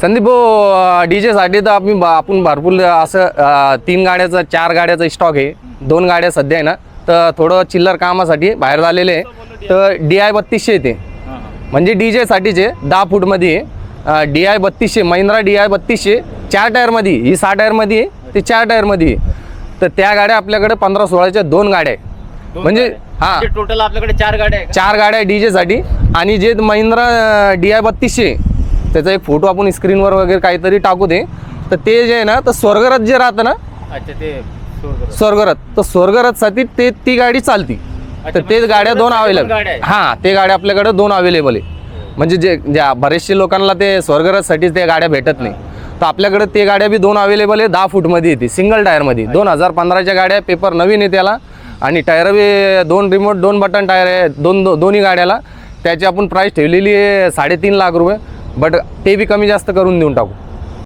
Sandeep D साठी तर आपण आपण भरपूर असं तीन गाड्याचं चार गाड्याचा स्टॉक आहे. दोन गाड्या सध्या आहे ना. तर थोडं चिल्लर कामासाठी बाहेर झालेले आहे. तर डी आय बत्तीसशे येते. म्हणजे डी जेसाठीचे दहा फूटमध्ये डी आय बत्तीसशे महिंद्रा डी आय बत्तीसशे चार टायरमध्ये ही सहा टायरमध्ये आहे ते चार टायरमध्ये आहे. तर त्या गाड्या आपल्याकडे पंधरा सोळाच्या दोन गाड्या आहे. म्हणजे हां. टोटल आपल्याकडे चार गाड्या आहे? चार गाड्या डी जेसाठी आणि जे महिंद्रा डी आय बत्तीसशे त्याचा एक फोटो आपण स्क्रीनवर वगैरे काहीतरी टाकू दे. तर ते जे आहे ना तर स्वर्गरथ जे राहतं ना अच्छा ते स्वर्गरथ तर स्वर्गरथसाठी ते ती गाडी चालती. तर म्हणजे गाड्या दोन अवेलेबल. हां ते गाड्या आपल्याकडे दोन अवेलेबल आहे. म्हणजे जे ज्या बरेचसे लोकांना ते स्वर्गरथसाठी ते गाड्या भेटत नाही. तर आपल्याकडे ते गाड्या बी दोन अवेलेबल आहे दहा फूटमध्ये येते सिंगल टायरमध्ये दोन हजार पंधराच्या गाड्या पेपर नवीन आहे त्याला आणि टायर बी दोन रिमोट दोन बटन टायर आहे. दोन दो दोन्ही गाड्याला. त्याची आपण प्राईस ठेवलेली आहे साडेतीन लाख रुपये. बट ते बी कमी जास्त करून देऊन टाकू.